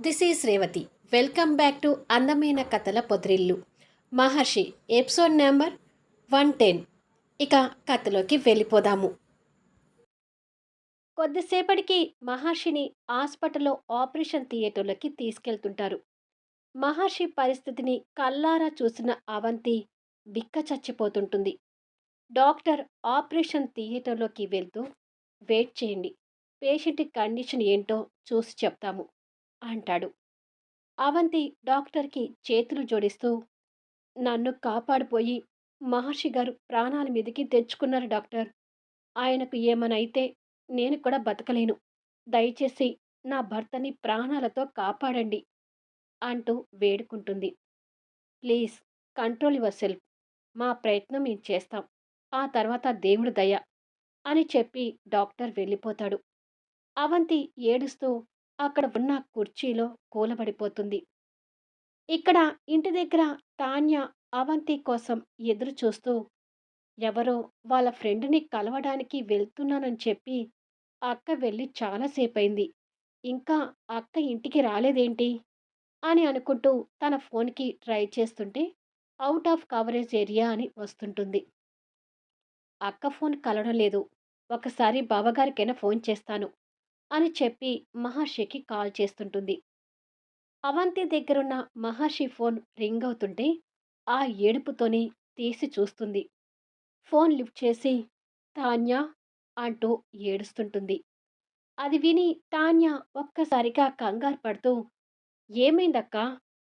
This is Revathi welcome back to అందమైన కథల పొదిరిల్లు మహర్షి ఎపిసోడ్ నెంబర్ వన్ టెన్ ఇక కథలోకి వెళ్ళిపోదాము. కొద్దిసేపటికి మహర్షిని హాస్పిటల్లో ఆపరేషన్ థియేటర్లోకి తీసుకెళ్తుంటారు. మహర్షి పరిస్థితిని కల్లారా చూసిన అవంతి బిక్క చచ్చిపోతుంటుంది. డాక్టర్ ఆపరేషన్ థియేటర్లోకి వెళ్తూ వెయిట్ చేయండి. పేషెంట్ కండిషన్ ఏంటో చూసి చెప్తాము. అంటాడు. అవంతి డాక్టర్కి చేతులు జోడిస్తూ నన్ను కాపాడిపోయి మహర్షి గారు ప్రాణాల మీదకి తెచ్చుకున్నారు డాక్టర్. ఆయనకు ఏమనైతే నేను కూడా బతకలేను. దయచేసి నా భర్తని ప్రాణాలతో కాపాడండి అంటూ వేడుకుంటుంది. Please control your మా ప్రయత్నం మేము చేస్తాం. ఆ తర్వాత దేవుడు దయ అని చెప్పి డాక్టర్ వెళ్ళిపోతాడు. అవంతి ఏడుస్తూ అక్కడ ఉన్న కుర్చీలో కూలబడిపోతుంది. ఇక్కడ ఇంటి దగ్గర తాన్య అవంతి కోసం ఎదురు చూస్తూ ఎవరో వాళ్ళ ఫ్రెండ్ని కలవడానికి వెళ్తున్నానని చెప్పి అక్క వెళ్ళి చాలాసేపైంది ఇంకా అక్క ఇంటికి రాలేదేంటి? అని అనుకుంటూ తన ఫోన్కి ట్రై చేస్తుంటే అవుట్ ఆఫ్ కవరేజ్ ఏరియా అని వస్తుంటుంది. అక్క ఫోన్ కలవడం లేదు. ఒకసారి బావగారికైనా ఫోన్ చేస్తాను. అని చెప్పి మహర్షికి కాల్ చేస్తుంటుంది. అవంతి దగ్గరున్న మహర్షి ఫోన్ రింగ్ అవుతుంటే ఆ ఏడుపుతోనే తీసి చూస్తుంది. ఫోన్ లిఫ్ట్ చేసి తాన్యా అంటూ ఏడుస్తుంటుంది. అది విని తాన్య ఒక్కసారిగా కంగారు పడుతూ ఏమైందక్క?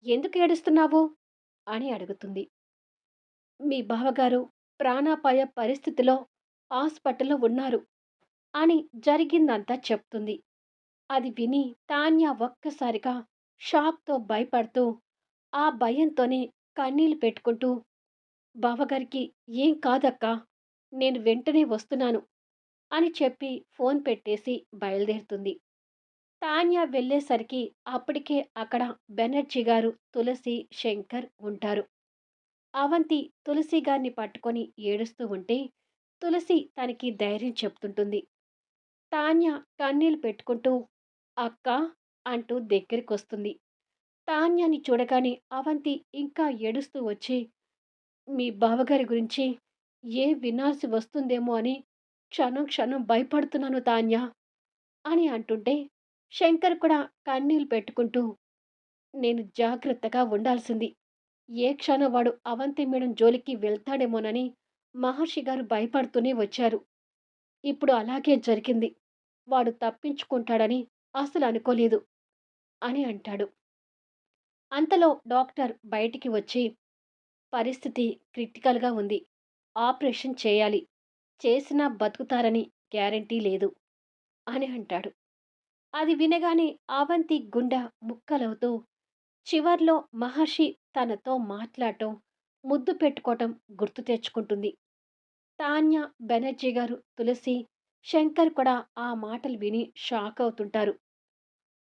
ఎందుకు ఏడుస్తున్నావు? అని అడుగుతుంది. మీ బావగారు ప్రాణాపాయ పరిస్థితిలో హాస్పిటల్లో ఉన్నారు. అని జరిగిందంతా చెప్తుంది. అది విని తాన్య ఒక్కసారిగా షాక్తో భయపడుతూ ఆ భయంతోనే కన్నీళ్ళు పెట్టుకుంటూ బావగారికి ఏం కాదక్కా నేను వెంటనే వస్తున్నాను అని చెప్పి ఫోన్ పెట్టేసి బయలుదేరుతుంది. తాన్య వెళ్ళేసరికి అప్పటికే అక్కడ బెనర్జీ గారు తులసి శంకర్ ఉంటారు. అవంతి తులసి గారిని పట్టుకొని ఏడుస్తూ ఉంటే తులసి తనకి ధైర్యం చెప్తుంటుంది. తాన్య కన్నీళ్ళు పెట్టుకుంటూ అక్క అంటూ దగ్గరికి వస్తుంది తాన్యాని చూడగానే అవంతి ఇంకా ఏడుస్తూ వచ్చి మీ బావగారి గురించి ఏ వినాల్సి వస్తుందేమో అని క్షణం క్షణం భయపడుతున్నాను తాన్య అని అంటుంటే శంకర్ కూడా కన్నీళ్ళు పెట్టుకుంటూ నేను జాగ్రత్తగా ఉండాల్సింది. ఏ క్షణం వాడు అవంతి మేడం జోలికి వెళ్తాడేమోనని మహర్షి గారు భయపడుతూనే వచ్చారు. ఇప్పుడు అలాగే జరిగింది. వాడు తప్పించుకుంటాడని అసలు అనుకోలేదు అని అంటాడు. అంతలో డాక్టర్ బయటికి వచ్చి పరిస్థితి క్రిటికల్గా ఉంది. ఆపరేషన్ చేయాలి. చేసినా బతుకుతారని గ్యారంటీ లేదు అని అంటాడు. అది వినగానే అవంతి గుండె ముక్కలవుతూ చివర్లో మహర్షి తనతో మాట్లాడటం ముద్దు పెట్టుకోవటం గుర్తు తెచ్చుకుంటుంది. తాన్య బెనర్జీ గారు తులసి శంకర్ కూడా ఆ మాటలు విని షాక్ అవుతుంటారు.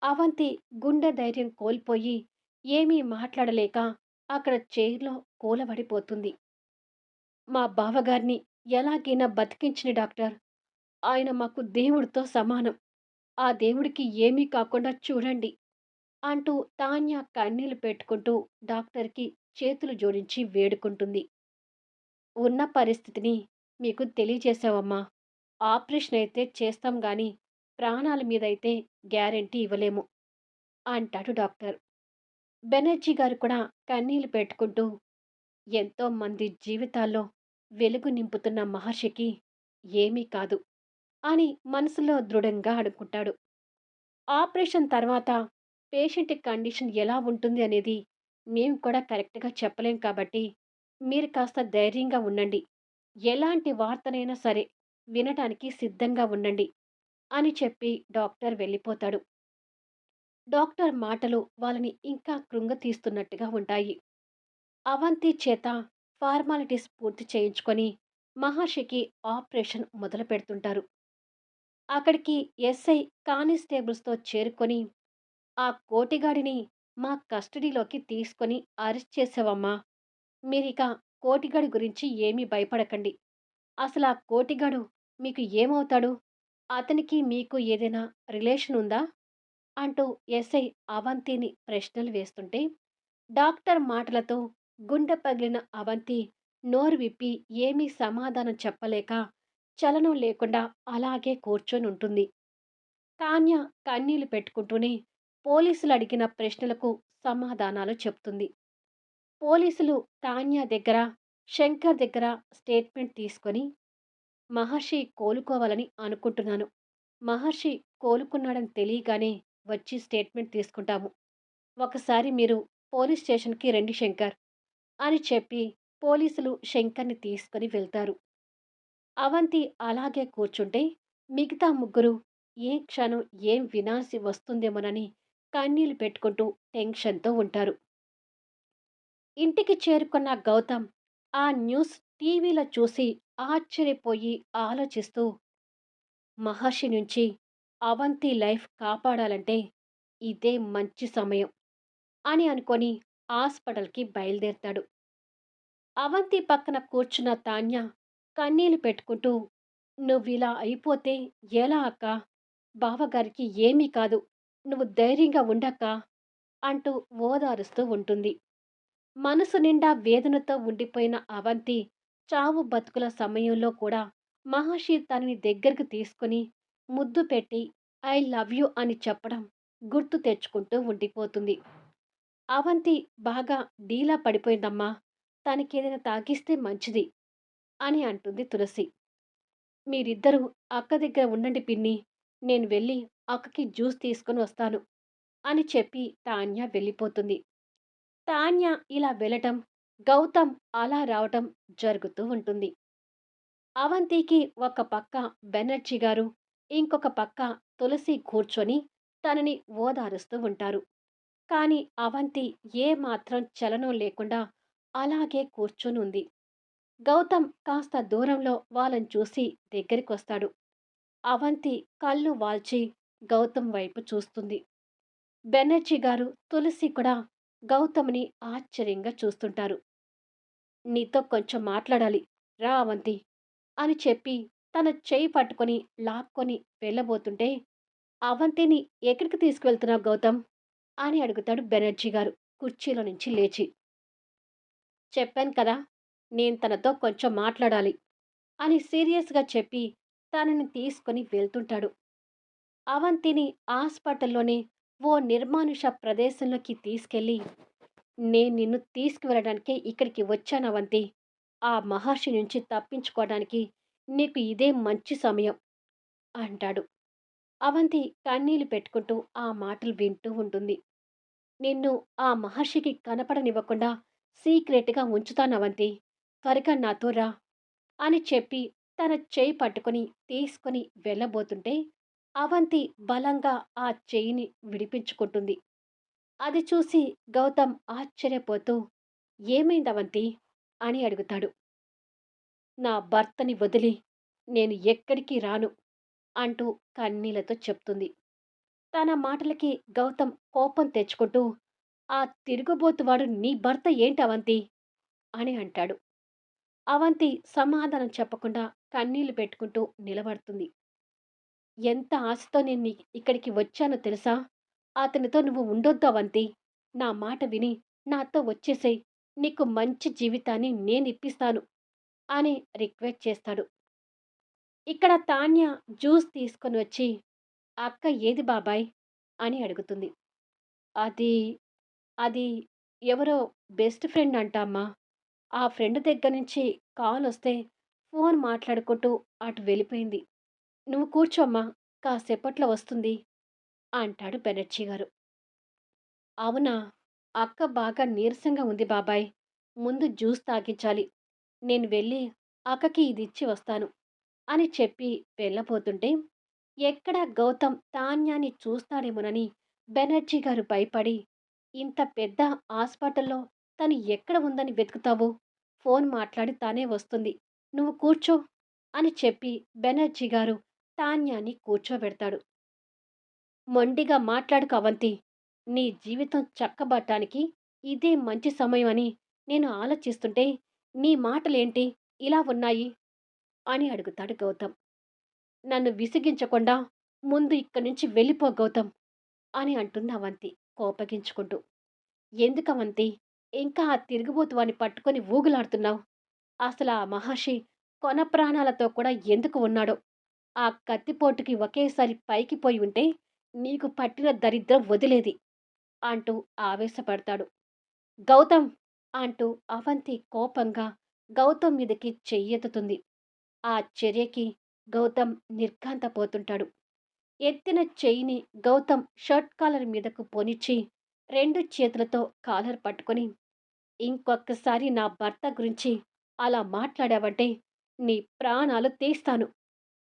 అవంతి గుండె ధైర్యం కోల్పోయి ఏమీ మాట్లాడలేక అక్కడ చైర్లో కూలబడిపోతుంది. మా బావగారిని ఎలాగైనా బతికించిన డాక్టర్ ఆయన మాకు దేవుడితో సమానం. ఆ దేవుడికి ఏమీ కాకుండా చూడండి అంటూ తాన్య కన్నీళ్ళు పెట్టుకుంటూ డాక్టర్కి చేతులు జోడించి వేడుకుంటుంది. ఉన్న పరిస్థితిని మీకు తెలియచేసావమ్మా. ఆపరేషన్ అయితే చేస్తాం కానీ ప్రాణాల మీద అయితే గ్యారంటీ ఇవ్వలేము అంటాడు డాక్టర్. బెనర్జీ గారు కూడా కన్నీళ్ళు పెట్టుకుంటూ ఎంతో మంది జీవితాల్లో వెలుగు నింపుతున్న మహర్షికి ఏమీ కాదు అని మనసులో దృఢంగా అనుకుంటాడు. ఆపరేషన్ తర్వాత పేషెంట్ కండిషన్ ఎలా ఉంటుంది అనేది మేము కూడా కరెక్ట్గా చెప్పలేం కాబట్టి మీరు కాస్త ధైర్యంగా ఉండండి. ఎలాంటి వార్తనైనా సరే వినటానికి సిద్ధంగా ఉండండి అని చెప్పి డాక్టర్ వెళ్ళిపోతాడు. డాక్టర్ మాటలు వాళ్ళని ఇంకా కృంగతీస్తున్నట్టుగా ఉంటాయి. అవంతి చేత ఫార్మాలిటీస్ పూర్తి చేయించుకొని మహర్షికి ఆపరేషన్ మొదలు పెడుతుంటారు. అక్కడికి ఎస్ఐ కానిస్టేబుల్స్తో చేరుకొని ఆ కోటిగాడిని మా కస్టడీలోకి తీసుకొని అరెస్ట్ చేసావమ్మా. మీరిక కోటిగాడి గురించి ఏమీ భయపడకండి. అసలు ఆ కోటిగాడు మీకు ఏమవుతాడు? అతనికి మీకు ఏదైనా రిలేషన్ ఉందా? అంటూ ఎస్ఐ అవంతిని ప్రశ్నలు వేస్తుంటే డాక్టర్ మాటలతో గుండె పగిలిన అవంతి నోరు విప్పి ఏమీ సమాధానం చెప్పలేక చలనం లేకుండా అలాగే కూర్చొని ఉంటుంది. కాన్య కన్నీళ్ళు పెట్టుకుంటూనే పోలీసులు అడిగిన ప్రశ్నలకు సమాధానాలు చెప్తుంది. పోలీసులు తాన్యా దగ్గర శంకర్ దగ్గర స్టేట్మెంట్ తీసుకొని మహర్షి కోలుకోవాలని అనుకుంటున్నాను. మహర్షి కోలుకున్నాడని తెలియగానే వచ్చి స్టేట్మెంట్ తీసుకుంటాము. ఒకసారి మీరు పోలీస్ స్టేషన్కి రండి శంకర్ అని చెప్పి పోలీసులు శంకర్ని తీసుకొని వెళ్తారు. అవంతి అలాగే కూర్చుంటే మిగతా ముగ్గురు ఏ క్షణం ఏం వినాల్సి వస్తుందేమోనని కన్నీళ్ళు పెట్టుకుంటూ టెన్షన్తో ఉంటారు. ఇంటికి చేరుకున్న గౌతమ్ ఆ న్యూస్ టీవీలో చూసి ఆశ్చర్యపోయి ఆలోచిస్తూ మహర్షి నుంచి అవంతి లైఫ్ కాపాడాలంటే ఇదే మంచి సమయం అని అనుకొని హాస్పిటల్కి బయలుదేరతాడు. అవంతి పక్కన కూర్చున్న తాన్య కన్నీళ్ళు పెట్టుకుంటూ నువ్విలా అయిపోతే ఎలా అక్క? బావగారికి ఏమీ కాదు. నువ్వు ధైర్యంగా ఉండక్క? అంటూ ఓదారుస్తూ ఉంటుంది. మనసు నిండా వేదనతో ఉండిపోయిన అవంతి చావు బతుకుల సమయంలో కూడా మహర్షి తనని దగ్గరకు తీసుకుని ముద్దు పెట్టి ఐ లవ్ యూ అని చెప్పడం గుర్తు తెచ్చుకుంటూ ఉండిపోతుంది. అవంతి బాగా డీలా పడిపోయిందమ్మా తనకేదైనా తాగిస్తే మంచిది అని అంటుంది తులసి. మీరిద్దరూ అక్క దగ్గర ఉండండి పిన్ని నేను వెళ్ళి అక్కకి జ్యూస్ తీసుకొని వస్తాను అని చెప్పి తాన్య వెళ్ళిపోతుంది. తాన్య ఇలా వెళ్ళటం గౌతమ్ అలా రావటం జరుగుతూ ఉంటుంది. అవంతికి ఒక పక్క బెనర్జీ గారు ఇంకొక పక్క తులసి కూర్చొని తనని ఓదారుస్తూ ఉంటారు. కానీ అవంతి ఏ మాత్రం చలనం లేకుండా అలాగే కూర్చొని ఉంది. గౌతమ్ కాస్త దూరంలో వాళ్ళని చూసి దగ్గరికొస్తాడు. అవంతి కళ్ళు వాల్చి గౌతమ్ వైపు చూస్తుంది. బెనర్జీ గారు తులసి కూడా గౌతమ్ని ఆశ్చర్యంగా చూస్తుంటారు. నీతో కొంచెం మాట్లాడాలి రా అవంతి అని చెప్పి తన చేయి పట్టుకొని లాక్కొని వెళ్ళబోతుంటే అవంతిని ఎక్కడికి తీసుకువెళ్తున్నావు గౌతమ్? అని అడుగుతాడు బెనర్జీ గారు కుర్చీలో నుంచి లేచి. చెప్పాను కదా నేను తనతో కొంచెం మాట్లాడాలి అని సీరియస్గా చెప్పి తనని తీసుకొని వెళ్తుంటాడు. అవంతిని హాస్పిటల్లోనే ఓ నిర్మానుష ప్రదేశంలోకి తీసుకెళ్ళి నేను నిన్ను తీసుకువెళ్ళడానికే ఇక్కడికి వచ్చాను అవంతి. ఆ మహర్షి నుంచి తప్పించుకోవడానికి నీకు ఇదే మంచి సమయం అంటాడు. అవంతి కన్నీళ్ళు పెట్టుకుంటూ ఆ మాటలు వింటూ ఉంటుంది. నిన్ను ఆ మహర్షికి కనపడనివ్వకుండా సీక్రెట్గా ఉంచుతాను అవంతి. త్వరగా నాతో రా అని చెప్పి తన చేయి పట్టుకొని తీసుకొని వెళ్ళబోతుంటే అవంతి బలంగా ఆ చేయిని విడిపించుకుంటుంది. అది చూసి గౌతమ్ ఆశ్చర్యపోతూ ఏమైంది అవంతి? అని అడుగుతాడు. నా భర్తని వదిలి నేను ఎక్కడికి రాను అంటూ కన్నీళ్ళతో చెప్తుంది. తన మాటలకి గౌతమ్ కోపం తెచ్చుకుంటూ ఆ తిరుగుబోతువాడు నీ భర్త ఏంటి అవంతి? అని అంటాడు. అవంతి సమాధానం చెప్పకుండా కన్నీళ్ళు పెట్టుకుంటూ నిలబడుతుంది. ఎంత ఆశతో నేను నీ- ఇక్కడికి వచ్చానో తెలుసా? అతనితో నువ్వు ఉండొద్దు అవంతి నా మాట విని నాతో వచ్చేసేయ్. నీకు మంచి జీవితాన్ని నేను ఇప్పిస్తాను అని రిక్వెస్ట్ చేస్తాడు. ఇక్కడ తాన్య జ్యూస్ తీసుకొని వచ్చి అక్క ఏది బాబాయ్? అని అడుగుతుంది. అది అది ఎవరో బెస్ట్ ఫ్రెండ్ అంటామ్మా ఆ ఫ్రెండ్ దగ్గర నుంచి కాల్ వస్తే ఫోన్ మాట్లాడుకుంటూ అటు వెళ్ళిపోయింది. నువ్వు కూర్చోమ్మా కాసేపట్లో వస్తుంది అంటాడు బెనర్జీ గారు. అవునా అక్క బాగా నీరసంగా ఉంది బాబాయ్ ముందు జ్యూస్ తాగించాలి నేను వెళ్ళి అక్కకి ఇది ఇచ్చి వస్తాను అని చెప్పి వెళ్ళబోతుంటే ఎక్కడ గౌతమ్ తాన్యాన్ని చూస్తాడేమోనని బెనర్జీ గారు భయపడి ఇంత పెద్ద హాస్పిటల్లో తను ఎక్కడ ఉందని వెతుకుతావు? ఫోన్ మాట్లాడి తానే వస్తుంది నువ్వు కూర్చో అని చెప్పి బెనర్జీ గారు తాన్యాన్ని కూర్చోబెడతాడు మొండిగా మాట్లాడుకు అవంతి నీ జీవితం చక్కబట్టానికి ఇదే మంచి సమయం అని నేను ఆలోచిస్తుంటే నీ మాటలేంటి ఇలా ఉన్నాయి అని అడుగుతాడు గౌతమ్ నన్ను విసిగించకుండా ముందు ఇక్కడి నుంచి వెళ్ళిపో గౌతమ్ అని అంటుంది అవంతి కోపగించుకుంటూ. ఎందుకవంతి ఇంకా ఆ తిరుగుబోతు పట్టుకొని ఊగులాడుతున్నావు? అసలు ఆ మహర్షి కొన ప్రాణాలతో కూడా ఎందుకు ఉన్నాడో? ఆ కత్తిపోటుకి ఒకేసారి పైకి పోయి ఉంటే నీకు పట్టిన దరిద్రం వదిలేది అంటూ ఆవేశపడతాడు. గౌతమ్ అంటూ అవంతి కోపంగా గౌతమ్ మీదకి చెయ్యెత్తుతుంది. ఆ చర్యకి గౌతమ్ నిర్ఘాంతపోతుంటాడు. ఎత్తిన చెయ్యిని గౌతమ్ షర్ట్ కాలర్ మీదకు పోనిచ్చి రెండు చేతులతో కాలర్ పట్టుకొని ఇంకొకసారి నా భర్త గురించి అలా మాట్లాడావంటే నీ ప్రాణాలు తీస్తాను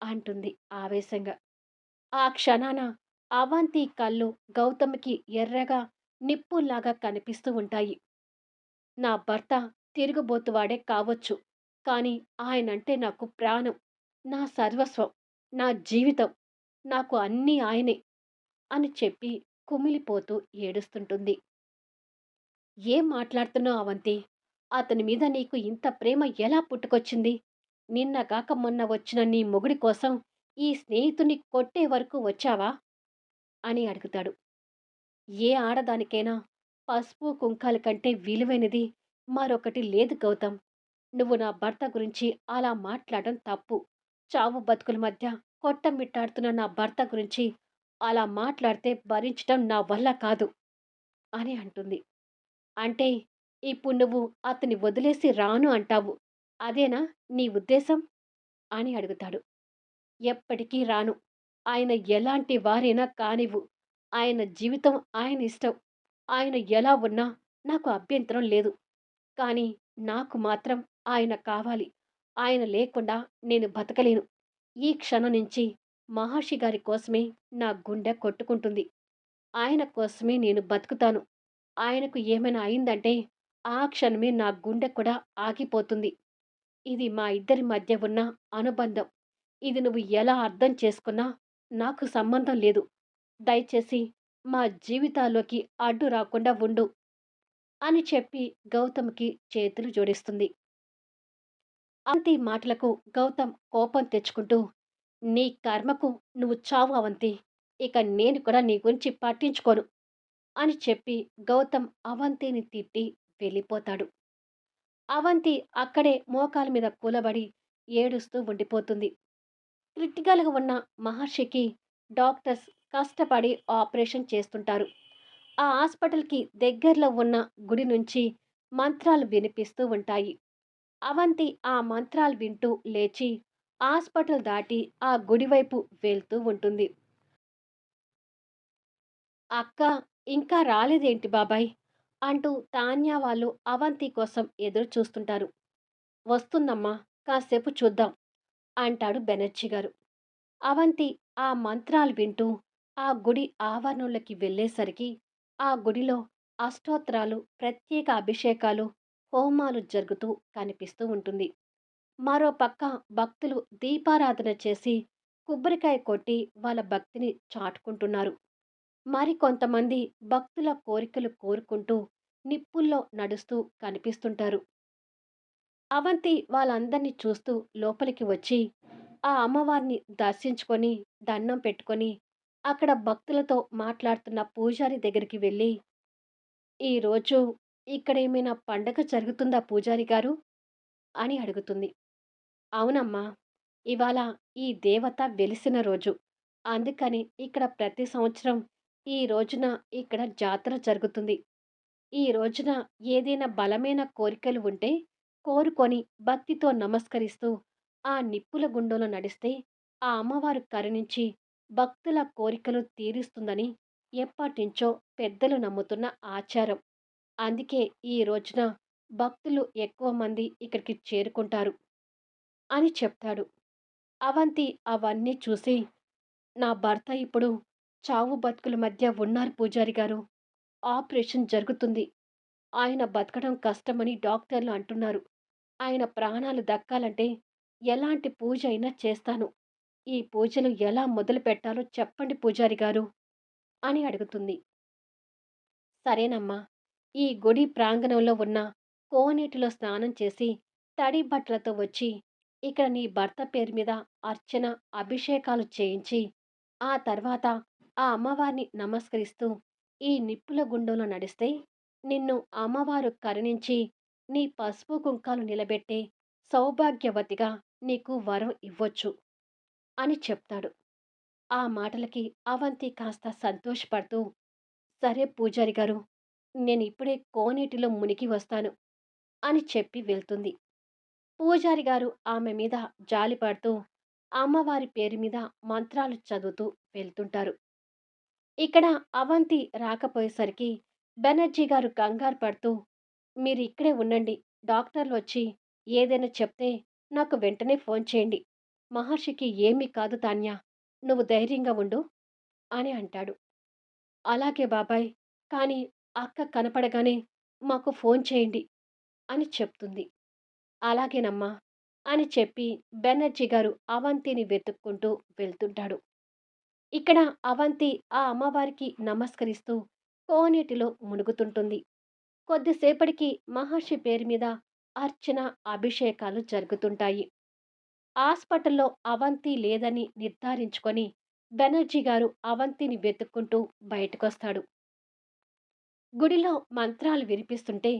అంటుంది ఆవేశంగా. ఆ క్షణాన అవంతి కళ్ళు గౌతమ్‌కి ఎర్రగా నిప్పుల్లాగా కనిపిస్తూ ఉంటాయి. నా భర్త తిరుగుబోతువాడే కావచ్చు. కానీ ఆయనంటే నాకు ప్రాణం. నా సర్వస్వం. నా జీవితం. నాకు అన్నీ ఆయనే అని చెప్పి కుమిలిపోతూ ఏడుస్తుంటుంది. ఏం మాట్లాడుతున్నావు అవంతి? అతని మీద నీకు ఇంత ప్రేమ ఎలా పుట్టుకొచ్చింది? నిన్న కాక మొన్న వచ్చిన నీ మొగుడి కోసం ఈ స్నేహితుడిని కొట్టే వరకు వచ్చావా? అని అడుగుతాడు. ఏ ఆడదానికైనా పసుపు, కుంకాల కంటే విలువైనది మరొకటి లేదు గౌతమ్. నువ్వు నా భర్త గురించి అలా మాట్లాడడం తప్పు. చావు బతుకుల మధ్య కొట్టమిట్టాడుతున్న నా భర్త గురించి అలా మాట్లాడితే భరించడం నా వల్ల కాదు అని అంటుంది. అంటే ఇప్పుడు నువ్వు అతన్ని వదిలేసి రాను అంటావు. అదేనా నీ ఉద్దేశం? అని అడుగుతాడు. ఎప్పటికీ రాను. ఆయన ఎలాంటి వారైనా కానివ్వు. ఆయన జీవితం ఆయన ఇష్టం. ఆయన ఎలా ఉన్నా నాకు అభ్యంతరం లేదు. కానీ నాకు మాత్రం ఆయన కావాలి. ఆయన లేకుండా నేను బతకలేను. ఈ క్షణం నుంచి మహర్షి గారి కోసమే నా గుండె కొట్టుకుంటుంది. ఆయన కోసమే నేను బతుకుతాను. ఆయనకు ఏమైనా అయిందంటే ఆ క్షణమే నా గుండె కూడా ఆగిపోతుంది. ఇది మా ఇద్దరి మధ్య ఉన్న అనుబంధం. ఇది నువ్వు ఎలా అర్థం చేసుకున్నా నాకు సంబంధం లేదు. దయచేసి మా జీవితాల్లోకి అడ్డు రాకుండా ఉండు అని చెప్పి గౌతమ్‌కి చేతులు జోడిస్తుంది. అవంతి మాటలకు గౌతమ్ కోపం తెచ్చుకుంటూ, నీ కర్మకు నువ్వు చావు అవంతి. ఇక నేను కూడా నీ గురించి పట్టించుకోను అని చెప్పి గౌతమ్ అవంతిని తిట్టి వెళ్ళిపోతాడు. అవంతి అక్కడే మోకాల మీద కూలబడి ఏడుస్తూ ఉండిపోతుంది. క్రిటికల్‌గా ఉన్న మహర్షికి డాక్టర్స్ కష్టపడి ఆపరేషన్ చేస్తుంటారు. ఆ హాస్పిటల్‌కి దగ్గరలో ఉన్న గుడి నుంచి మంత్రాలు వినిపిస్తూ ఉంటాయి. అవంతి ఆ మంత్రాలు వింటూ లేచి హాస్పిటల్ దాటి ఆ గుడి వైపు వెళ్తూ ఉంటుంది. అక్క ఇంకా రాలేదేంటి బాబాయ్? అంటూ తాన్యా వాళ్ళు అవంతి కోసం ఎదురు చూస్తుంటారు. వస్తుందమ్మా కాసేపు చూద్దాం అంటాడు బెనర్జీ గారు. అవంతి ఆ మంత్రాలు వింటూ ఆ గుడి ఆవరణలోకి వెళ్ళేసరికి ఆ గుడిలో అష్టోత్తరాలు, ప్రత్యేక అభిషేకాలు, హోమాలు జరుగుతూ కనిపిస్తూ ఉంటుంది. మరో పక్క భక్తులు దీపారాధన చేసి కొబ్బరికాయ కొట్టి వాళ్ళ భక్తిని చాటుకుంటున్నారు. మరికొంతమంది భక్తుల కోరికలు కోరుకుంటూ నిప్పుల్లో నడుస్తూ కనిపిస్తుంటారు. అవంతి వాళ్ళందరినీ చూస్తూ లోపలికి వచ్చి ఆ అమ్మవారిని దర్శించుకొని దండం పెట్టుకొని అక్కడ భక్తులతో మాట్లాడుతున్న పూజారి దగ్గరికి వెళ్ళి, "ఈరోజు ఇక్కడేమైనా పండగ జరుగుతుందా పూజారి గారు?" అని అడుగుతుంది. "అవునమ్మా. ఇవాళ ఈ దేవత వెలిసిన రోజు. అందుకని ఇక్కడ ప్రతి సంవత్సరం ఈ రోజున ఇక్కడ జాతర జరుగుతుంది. ఈ రోజున ఏదైనా బలమైన కోరికలు ఉంటే కోరుకొని భక్తితో నమస్కరిస్తూ ఆ నిప్పుల గుండంలో నడిస్తే ఆ అమ్మవారు కరుణించి భక్తుల కోరికలు తీరుస్తుందని ఎప్పటినుంచో పెద్దలు నమ్ముతున్న ఆచారం. అందుకే ఈ రోజున భక్తులు ఎక్కువ మంది ఇక్కడికి చేరుకుంటారు" అని చెప్తాడు. అవంతి అవన్నీ చూసి, "నా భర్త ఇప్పుడు చావు బతుకుల మధ్య ఉన్నారు పూజారి గారు. ఆపరేషన్ జరుగుతుంది. ఆయన బతకడం కష్టమని డాక్టర్లు అంటున్నారు. ఆయన ప్రాణాలు దక్కాలంటే ఎలాంటి పూజ అయినా చేస్తాను. ఈ పూజలు ఎలా మొదలు పెట్టాలో చెప్పండి పూజారి గారు" అని అడుగుతుంది. "సరేనమ్మా. ఈ గుడి ప్రాంగణంలో ఉన్న కోనేటిలో స్నానం చేసి తడి బట్టలతో వచ్చి ఇక్కడ నీ భర్త పేరు మీద అర్చన, అభిషేకాలు చేయించి ఆ తర్వాత ఆ అమ్మవారిని నమస్కరిస్తూ ఈ నిప్పుల గుండంలో నడిస్తే నిన్ను అమ్మవారు కరుణించి నీ పసుపు కుంకాలు నిలబెట్టే సౌభాగ్యవతిగా నీకు వరం ఇవ్వొచ్చు అని చెప్తాడు. ఆ మాటలకి అవంతి కాస్త సంతోషపడుతూ సరే పూజారి గారు నేను ఇప్పుడే కోనేటిలో మునిగి వస్తాను అని చెప్పి వెళ్తుంది. పూజారి గారు ఆమె మీద జాలిపడుతూ అమ్మవారి పేరు మీద మంత్రాలు చదువుతూ వెళ్తుంటారు. ఇక్కడ అవంతి రాకపోయేసరికి బెనర్జీ గారు కంగారు పడుతూ మీరు ఇక్కడే ఉండండి డాక్టర్లు వచ్చి ఏదైనా చెప్తే నాకు వెంటనే ఫోన్ చేయండి. మహర్షికి ఏమీ కాదు తాన్యా నువ్వు ధైర్యంగా ఉండు అని అంటాడు. అలాగే బాబాయ్ కానీ అక్క కనపడగానే మాకు ఫోన్ చేయండి అని చెప్తుంది. అలాగేనమ్మా అని చెప్పి బెనర్జీ గారు అవంతిని వెతుక్కుంటూ వెళ్తుంటాడు. ఇక్కడ అవంతి ఆ అమ్మవారికి నమస్కరిస్తూ కోనేటిలో మునుగుతుంటుంది. కొద్దిసేపటికి మహర్షి పేరు మీద అర్చన అభిషేకాలు జరుగుతుంటాయి. హాస్పిటల్లో అవంతి లేదని నిర్ధారించుకొని బెనర్జీ గారు అవంతిని వెతుక్కుంటూ బయటకొస్తాడు. గుడిలో మంత్రాలు వినిపిస్తుంటే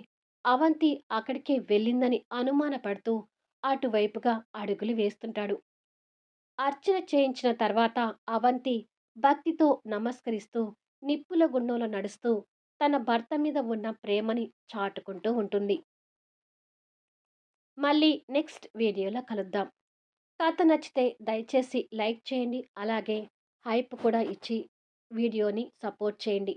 అవంతి అక్కడికే వెళ్ళిందని అనుమానపడుతూ అటువైపుగా అడుగులు వేస్తుంటాడు. అర్చన చేయించిన తర్వాత అవంతి భక్తితో నమస్కరిస్తూ నిప్పుల గుండంలో నడుస్తూ తన భర్త మీద ఉన్న ప్రేమని చాటుకుంటూ ఉంటుంది. మళ్ళీ నెక్స్ట్ వీడియోలో కలుద్దాం. కథ నచ్చితే దయచేసి లైక్ చేయండి అలాగే హైప్ కూడా ఇచ్చి వీడియోని సపోర్ట్ చేయండి.